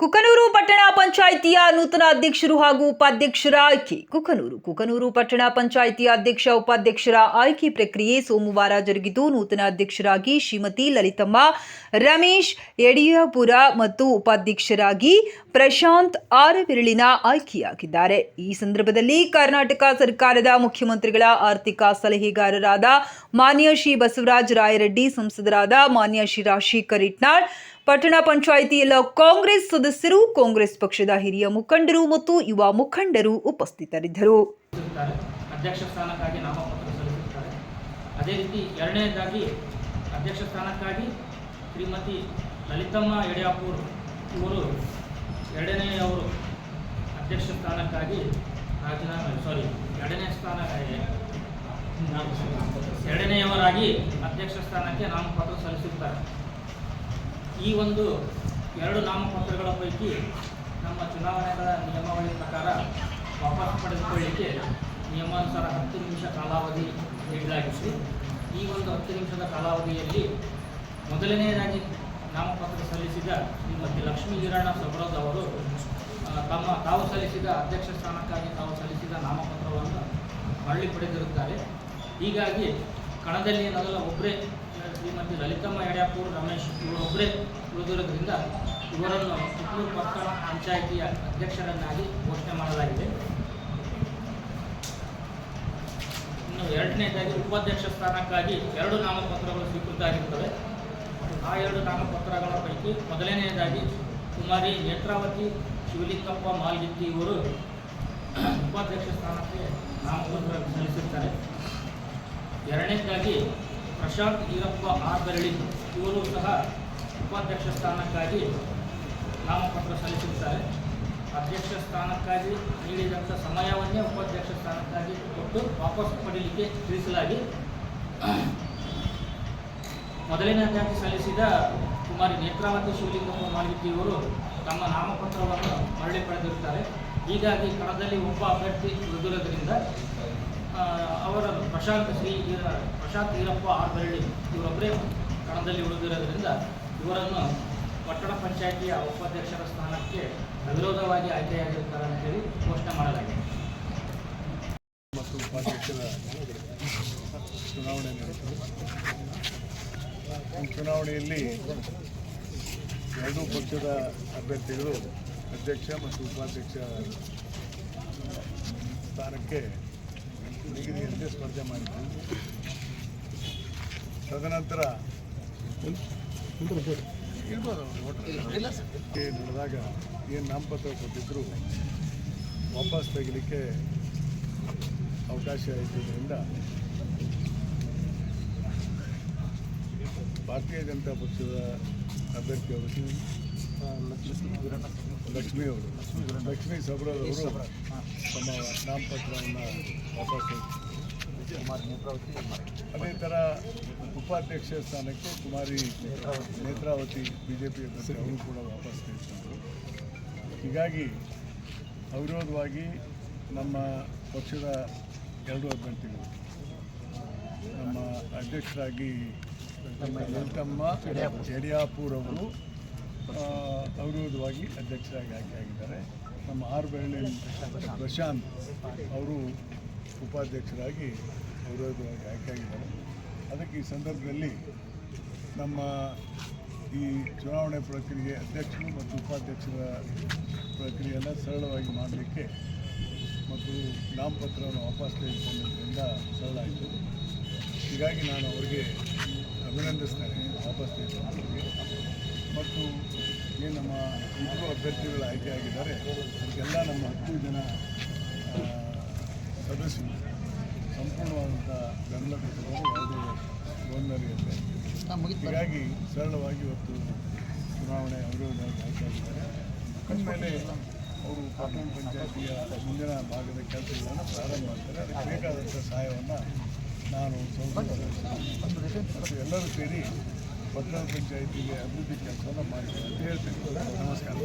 ಕುಕನೂರು ನೂತನ ಅಧ್ಯಕ್ಷರು ಹಾಗೂ ಉಪಾಧ್ಯಕ್ಷರ ಆಯ್ಕೆ. ಕುಕನೂರು ಕುಕನೂರು ಪಟ್ಟಣ ಪಂಚಾಯಿತಿ ಅಧ್ಯಕ್ಷ, ಉಪಾಧ್ಯಕ್ಷರ ಆಯ್ಕೆ ಪ್ರಕ್ರಿಯೆ ಸೋಮವಾರ ಜರುಗಿದ್ದು, ನೂತನ ಅಧ್ಯಕ್ಷರಾಗಿ ಶ್ರೀಮತಿ ಲಲಿತಮ್ಮ, ರಮೇಶ್ ಯಡಿಯೂರಪುರ ಮತ್ತು ಉಪಾಧ್ಯಕ್ಷರಾಗಿ ಪ್ರಶಾಂತ್ ಆರವಿರಳಿನ ಆಯ್ಕೆಯಾಗಿದ್ದಾರೆ. ಈ ಸಂದರ್ಭದಲ್ಲಿ ಕರ್ನಾಟಕ ಸರ್ಕಾರದ ಮುಖ್ಯಮಂತ್ರಿಗಳ ಆರ್ಥಿಕ ಸಲಹೆಗಾರರಾದ ಮಾನ್ಯ ಶ್ರೀ ಬಸವರಾಜ ರಾಯರೆಡ್ಡಿ, ಸಂಸದರಾದ ಮಾನ್ಯ ಶ್ರೀ ರಾಶಿ ಇಟ್ನಾಳ್, ಪಟ್ಟಣ ಪಂಚಾಯಿತಿ ಎಲ್ಲ ಕಾಂಗ್ರೆಸ್ ಸದಸ್ಯರು, ಕಾಂಗ್ರೆಸ್ ಪಕ್ಷದ ಹಿರಿಯ ಮುಖಂಡರು ಮತ್ತು ಯುವ ಮುಖಂಡರು ಉಪಸ್ಥಿತರಿದ್ದರು. ಅಧ್ಯಕ್ಷ ಸ್ಥಾನಕ್ಕಾಗಿ ನಾಮಪತ್ರ ಸಲ್ಲಿಸುತ್ತಾರೆ. ಅದೇ ರೀತಿ ಎರಡನೇದಾಗಿ ಅಧ್ಯಕ್ಷ ಸ್ಥಾನಕ್ಕಾಗಿ ಶ್ರೀಮತಿ ಲಲಿತಮ್ಮ ಯಡಿಯಾಪುರ್ ಇವರು ಎರಡನೆಯವರು ಅಧ್ಯಕ್ಷ ಸ್ಥಾನಕ್ಕಾಗಿ ರಾಜೀನಾಮೆ ಸಾರಿ ಎರಡನೇ ಸ್ಥಾನ, ಎರಡನೆಯವರಾಗಿ ಅಧ್ಯಕ್ಷ ಸ್ಥಾನಕ್ಕೆ ನಾಮಪತ್ರ ಸಲ್ಲಿಸುತ್ತಾರೆ. ಈ ಒಂದು ಎರಡು ನಾಮಪತ್ರಗಳ ಪೈಕಿ ನಮ್ಮ ಚುನಾವಣೆಗಳ ನಿಯಮಾವಳಿ ಪ್ರಕಾರ ವಾಪಸ್ ಪಡೆದುಕೊಳ್ಳಿಕ್ಕೆ ನಿಯಮಾನುಸಾರ ಹತ್ತು ನಿಮಿಷ ಕಾಲಾವಧಿ ನೀಡಲಾಗಿತ್ತು. ಈ ಒಂದು ಹತ್ತು ನಿಮಿಷದ ಕಾಲಾವಧಿಯಲ್ಲಿ ಮೊದಲನೆಯದಾಗಿ ನಾಮಪತ್ರ ಸಲ್ಲಿಸಿದ ಶ್ರೀಮತಿ ಲಕ್ಷ್ಮೀ ಈರಣ್ಣ ಸಬರೋದ್ ಅವರು ತಮ್ಮ ತಾವು ಸಲ್ಲಿಸಿದ ಅಧ್ಯಕ್ಷ ಸ್ಥಾನಕ್ಕಾಗಿ ತಾವು ಸಲ್ಲಿಸಿದ ನಾಮಪತ್ರವನ್ನು ಮರಳಿ ಪಡೆದಿರುತ್ತಾರೆ. ಹೀಗಾಗಿ ಕಣದಲ್ಲಿ ಮೊದಲ ಒಬ್ಬರೇ ಶ್ರೀಮತಿ ಲಲಿತಮ್ಮ ಯಡ್ಯಾಪುರ್, ರಮೇಶ್ ಇವರೊಬ್ಬರೇ ಉಳಿದಿರೋದ್ರಿಂದ ಇವರನ್ನು ಸುತ್ತೂರು ಪಟ್ಟಣ ಪಂಚಾಯಿತಿಯ ಅಧ್ಯಕ್ಷರನ್ನಾಗಿ ಘೋಷಣೆ ಮಾಡಲಾಗಿದೆ. ಇನ್ನು ಎರಡನೇದಾಗಿ ಉಪಾಧ್ಯಕ್ಷ ಸ್ಥಾನಕ್ಕಾಗಿ ಎರಡು ನಾಮಪತ್ರಗಳು ಸ್ವೀಕೃತ ಆಗಿರುತ್ತವೆ ಆ ಎರಡು ನಾಮಪತ್ರಗಳ ಪೈಕಿ ಮೊದಲನೆಯದಾಗಿ ಕುಮಾರಿ ನೇತ್ರಾವತಿ, ಶಿವಲಿಂಗಪ್ಪ ಮಾಲ್ಗಿತ್ತಿ ಇವರು ಉಪಾಧ್ಯಕ್ಷ ಸ್ಥಾನಕ್ಕೆ ನಾಮಪತ್ರ ಸಲ್ಲಿಸುತ್ತಾರೆ ಎರಡನೇದಾಗಿ ಪ್ರಶಾಂತ್ ಈರಪ್ಪ ಆರ್ ಬೆರಳಿ ಇವರು ಸಹ ಉಪಾಧ್ಯಕ್ಷ ಸ್ಥಾನಕ್ಕಾಗಿ ನಾಮಪತ್ರ ಸಲ್ಲಿಸುತ್ತಾರೆ. ಅಧ್ಯಕ್ಷ ಸ್ಥಾನಕ್ಕಾಗಿ ನೀಡಿದಂಥ ಸಮಯವನ್ನೇ ಉಪಾಧ್ಯಕ್ಷ ಸ್ಥಾನಕ್ಕಾಗಿ ಕೊಟ್ಟು ವಾಪಸ್ ಪಡೀಲಿಕ್ಕೆ ತಿಳಿಸಲಾಗಿ. ಮೊದಲನೇದಾಗಿ ಸಲ್ಲಿಸಿದ ಕುಮಾರಿ ನೇತ್ರಾವತಿ ಶಿವಲಿಂಗಪ್ಪ ಇವರು ತಮ್ಮ ನಾಮಪತ್ರವನ್ನು ಮರಳಿ ಪಡೆದಿರುತ್ತಾರೆ. ಹೀಗಾಗಿ ಕಣದಲ್ಲಿ ಒಬ್ಬ ಅಭ್ಯರ್ಥಿ ಉಳಿದಿರೋದ್ರಿಂದ ಅವರ ಪ್ರಶಾಂತ್ ಶ್ರೀ ಪ್ರಶಾಂತ್ ಈರಪ್ಪ ಆರ್ ಬೆರಳಿ ಇವರೊಬ್ಬರೇ ಕಣದಲ್ಲಿ ಉಳಿದಿರೋದ್ರಿಂದ ಇವರನ್ನು ಪಟ್ಟಣ ಪಂಚಾಯಿತಿಯ ಉಪಾಧ್ಯಕ್ಷರ ಸ್ಥಾನಕ್ಕೆ ಅವಿರೋಧವಾಗಿ ಅಂತ ಹೇಳಿ ಘೋಷಣೆ ಮಾಡಲಾಗಿದೆ. ಮತ್ತು ಉಪಾಧ್ಯಕ್ಷರ ಚುನಾವಣೆ ನಡೆಯಿತು. ಈ ಚುನಾವಣೆಯಲ್ಲಿ ಎರಡೂ ಪಕ್ಷದ ಅಭ್ಯರ್ಥಿಗಳು ಅಧ್ಯಕ್ಷ ಮತ್ತು ಉಪಾಧ್ಯಕ್ಷ ಸ್ಥಾನಕ್ಕೆ ನಿಗದಿಯಂತೆ ಸ್ಪರ್ಧೆ ಮಾಡಿದ್ದರು. ತದನಂತರ ಇರ್ಬೋದು ನಡೆದಾಗ ಏನು ನಾಮಪತ್ರ ಕೊಟ್ಟಿದ್ರು ವಾಪಸ್ ತೆಗಿಲಿಕ್ಕೆ ಅವಕಾಶ ಇದ್ದಿದ್ದರಿಂದ ಭಾರತೀಯ ಜನತಾ ಪಕ್ಷದ ಅಭ್ಯರ್ಥಿಯವರು ಲಕ್ಷ್ಮಿ ಅವರು. ಲಕ್ಷ್ಮೀ ಸಬ್ರವರು ಅವರು. ತಮ್ಮ ನಾಮಪತ್ರವನ್ನು ವಾಪಸ್. ಅದೇ ಥರ ಉಪಾಧ್ಯಕ್ಷ ಸ್ಥಾನಕ್ಕೆ Kumari Netravati B J P ಅವರು ಕೂಡ ವಾಪಸ್ ತೆಗೆದುಕೊಂಡರು ಹೀಗಾಗಿ ಅವಿರೋಧವಾಗಿ ನಮ್ಮ ಪಕ್ಷದ ಎರಡು ಅಭ್ಯರ್ಥಿಗಳು, ನಮ್ಮ ಅಧ್ಯಕ್ಷರಾಗಿ ನಮ್ಮ ಯಡಿಯಾಪುರ್ ಅವರು ಅವಿರೋಧವಾಗಿ ಅಧ್ಯಕ್ಷರಾಗಿ ಆಯ್ಕೆಯಾಗಿದ್ದಾರೆ ನಮ್ಮ ಆರ್ ಬೆಳ್ಳಿ ಪ್ರಶಾಂತ್ ಅವರು ಉಪಾಧ್ಯಕ್ಷರಾಗಿ ಅವಿರೋಧವಾಗಿ ಆಯ್ಕೆಯಾಗಿದ್ದಾರೆ ಅದಕ್ಕೆ ಈ ಸಂದರ್ಭದಲ್ಲಿ ನಮ್ಮ ಈ ಚುನಾವಣೆ ಪ್ರಕ್ರಿಯೆ ಅಧ್ಯಕ್ಷರು ಮತ್ತು ಉಪಾಧ್ಯಕ್ಷರ ಪ್ರಕ್ರಿಯೆಯನ್ನು ಸರಳವಾಗಿ ಮಾಡಲಿಕ್ಕೆ ಮತ್ತು ನಾಮಪತ್ರವನ್ನು ವಾಪಸ್ ತೆಗೆದುಕೊಂಡಿದ್ದರಿಂದ ಸರಳ ಆಯಿತು ಹೀಗಾಗಿ ನಾನು ಅವರಿಗೆ ಅಭಿನಂದಿಸ್ತೇನೆ ವಾಪಸ್ ತೆಗೆದುಕೊಂಡವರಿಗೆ ಮತ್ತು ಏನು ನಮ್ಮ ಇಬ್ಬರು ಅಭ್ಯರ್ಥಿಗಳು ಆಯ್ಕೆಯಾಗಿದ್ದಾರೆ. ಅದಕ್ಕೆಲ್ಲ ನಮ್ಮ ಹತ್ತು ಜನ ಸದಸ್ಯರು. ಸಂಪೂರ್ಣವಾದಂಥ ಬೆಂಬಲ ಕೊಟ್ಟಿರೋದು ಯಾವುದೇ ಹೀಗಾಗಿ ಸರಳವಾಗಿ ಇವತ್ತು ಚುನಾವಣೆ ಅವಿರೋಧವಾಗಿ ಆಯ್ಕೆಯಾಗಿದ್ದಾರೆ ಅಂದಮೇಲೆ ಅವರು ಪಟ್ಟಣ ಪಂಚಾಯತಿಯ ಮುಂದಿನ ಭಾಗದ ಕೆಲಸಗಳನ್ನು ಪ್ರಾರಂಭ ಮಾಡ್ತಾರೆ. ಅದಕ್ಕೆ ಬೇಕಾದಂಥ ಸಹಾಯವನ್ನು ನಾನು ಸ್ವಲ್ಪ ಎಲ್ಲರೂ ಸೇರಿ ಪಟ್ಟಣ ಪಂಚಾಯಿತಿಗೆ ಅಭಿವೃದ್ಧಿ ಕೆಲಸವನ್ನು ಮಾಡ್ತೀನಿ ಅಂತ ಹೇಳ್ತೀನಿ. ನಮಸ್ಕಾರ.